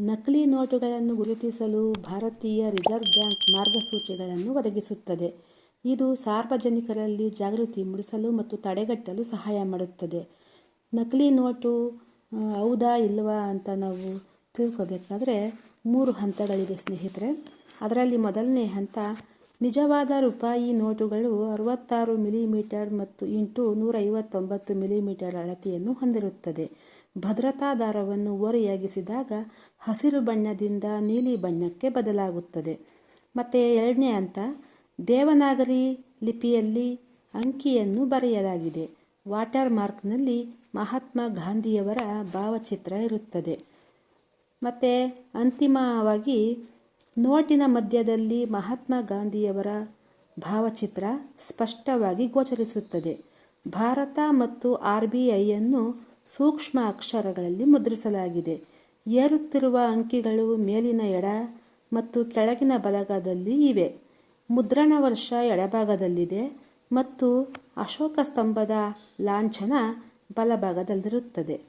ನಕಲಿ ನೋಟುಗಳನ್ನು ಗುರುತಿಸಲು ಭಾರತೀಯ ರಿಸರ್ವ್ ಬ್ಯಾಂಕ್ ಮಾರ್ಗಸೂಚಿಗಳನ್ನು ಒದಗಿಸುತ್ತದೆ. ಇದು ಸಾರ್ವಜನಿಕರಲ್ಲಿ ಜಾಗೃತಿ ಮೂಡಿಸಲು ಮತ್ತು ತಡೆಗಟ್ಟಲು ಸಹಾಯ ಮಾಡುತ್ತದೆ. ನಕಲಿ ನೋಟು ಹೌದಾ ಇಲ್ವಾ ಅಂತ ನಾವು ತಿಳ್ಕೋಬೇಕಾದ್ರೆ ಮೂರು ಹಂತಗಳಿವೆ ಸ್ನೇಹಿತರೆ. ಅದರಲ್ಲಿ ಮೊದಲನೇ ಹಂತ ನಿಜವಾದ ರೂಪಾಯಿ ನೋಟುಗಳು ಅರವತ್ತಾರು ಮಿಲಿಮೀಟರ್ ಮತ್ತು ಇಂಟು ನೂರ ಐವತ್ತೊಂಬತ್ತು ಮಿಲಿಮೀಟರ್ ಅಳತೆಯನ್ನು ಹೊಂದಿರುತ್ತದೆ. ಭದ್ರತಾ ದಾರವನ್ನು ಓರೆಯಾಗಿಸಿದಾಗ ಹಸಿರು ಬಣ್ಣದಿಂದ ನೀಲಿ ಬಣ್ಣಕ್ಕೆ ಬದಲಾಗುತ್ತದೆ. ಮತ್ತು ಎರಡನೇ ಹಂತ, ದೇವನಾಗರಿ ಲಿಪಿಯಲ್ಲಿ ಅಂಕಿಯನ್ನು ಬರೆಯಲಾಗಿದೆ. ವಾಟರ್ ಮಾರ್ಕ್ನಲ್ಲಿ ಮಹಾತ್ಮ ಗಾಂಧಿಯವರ ಭಾವಚಿತ್ರ ಇರುತ್ತದೆ. ಮತ್ತು ಅಂತಿಮವಾಗಿ ನೋಟಿನ ಮಧ್ಯದಲ್ಲಿ ಮಹಾತ್ಮ ಗಾಂಧಿಯವರ ಭಾವಚಿತ್ರ ಸ್ಪಷ್ಟವಾಗಿ ಗೋಚರಿಸುತ್ತದೆ. ಭಾರತ ಮತ್ತು ಆರ್ ಬಿ ಐಯನ್ನು ಸೂಕ್ಷ್ಮ ಅಕ್ಷರಗಳಲ್ಲಿ ಮುದ್ರಿಸಲಾಗಿದೆ. ಏರುತ್ತಿರುವ ಅಂಕಿಗಳು ಮೇಲಿನ ಎಡ ಮತ್ತು ಕೆಳಗಿನ ಬಲಗದಲ್ಲಿ ಇವೆ. ಮುದ್ರಣ ವರ್ಷ ಎಡಭಾಗದಲ್ಲಿದೆ ಮತ್ತು ಅಶೋಕ ಸ್ತಂಭದ ಲಾಂಛನ ಬಲಭಾಗದಲ್ಲಿರುತ್ತದೆ.